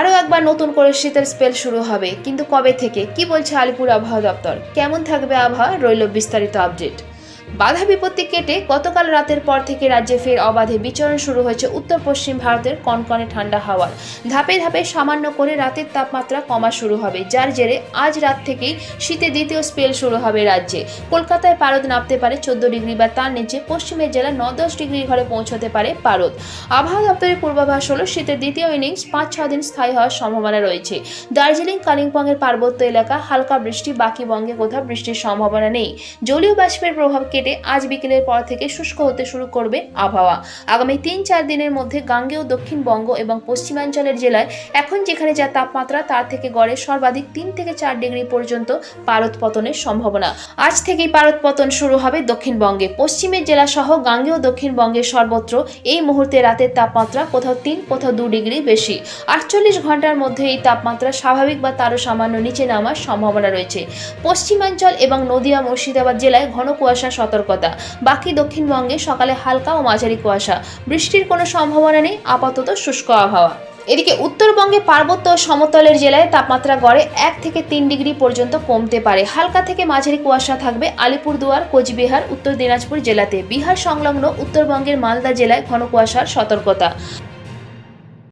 আরও একবার নতুন করে শীতের স্পেল শুরু হবে। কিন্তু কবে থেকে? কি বলছে আলিপুর আবহাওয়া দপ্তর? কেমন থাকবে আবহাওয়া? রইল বিস্তারিত আপডেট বাধা বিপত্তি কেটে গতকাল রাতের পর থেকে রাজ্যে ফের অবাধে বিচরণ শুরু হয়েছে উত্তর পশ্চিম ভারতের কনকনে ঠান্ডা হাওয়ার। ধাপে ধাপে সামান্য করে রাতের তাপমাত্রা কমা শুরু হবে, যার জেরে আজ রাত থেকেই শীতে দ্বিতীয় স্পেল শুরু হবে রাজ্যে। কলকাতায় পারদ নামতে পারে চোদ্দ ডিগ্রি বা তার নিচে পশ্চিমের জেলা ন দশ ডিগ্রি ঘরে পৌঁছতে পারে পারদ। আবহাওয়া দপ্তরের পূর্বাভাস হলো শীতের দ্বিতীয় ইনিংস পাঁচ ছ দিন স্থায়ী হওয়ার সম্ভাবনা রয়েছে। দার্জিলিং, কালিম্পংয়ের পার্বত্য এলাকা হালকা বৃষ্টি, বাকি বঙ্গে কোথাও বৃষ্টির সম্ভাবনা নেই। জলীয় বাষ্পের প্রভাব কেটে আজ বিকেলের পর থেকে শুষ্ক হতে শুরু করবে আবহাওয়া। আগামী তিন চার দিনের মধ্যে গাঙ্গেয় দক্ষিণবঙ্গ এবং পশ্চিমাঞ্চলের জেলায় এখন যেখানে যা তাপমাত্রা তার থেকে গড়ে সর্বাধিক তিন থেকে চার ডিগ্রি পর্যন্ত পারদ পতনের সম্ভাবনা। আজ থেকেই পারদ পতন শুরু হবে দক্ষিণবঙ্গে। পশ্চিমের জেলা সহ গাঙ্গেয় দক্ষিণবঙ্গের সর্বত্র এই মুহূর্তে রাতের তাপমাত্রা কোথাও তিন, কোথাও দু ডিগ্রি বেশি। আটচল্লিশ ঘণ্টার মধ্যে এই তাপমাত্রা স্বাভাবিক বা তারও সামান্য নিচে নামার সম্ভাবনা রয়েছে। পশ্চিমাঞ্চল এবং নদিয়া মুর্শিদাবাদ জেলায় ঘন কুয়াশা সতর্কতা। বাকি দক্ষিণবঙ্গে সকালে হালকা ও মাঝারি কুয়াশা। বৃষ্টির কোনো সম্ভাবনা নেই, আপাতত শুষ্ক আবহাওয়া। এদিকে উত্তরবঙ্গে পার্বত্য ও সমতলের জেলায় তাপমাত্রা গড়ে এক থেকে তিন ডিগ্রি পর্যন্ত কমতে পারে। হালকা থেকে মাঝারি কুয়াশা থাকবে আলিপুরদুয়ার, কোচবিহার, উত্তর দিনাজপুর জেলাতে। বিহার সংলগ্ন উত্তরবঙ্গের মালদা জেলায় ঘন কুয়াশার সতর্কতা।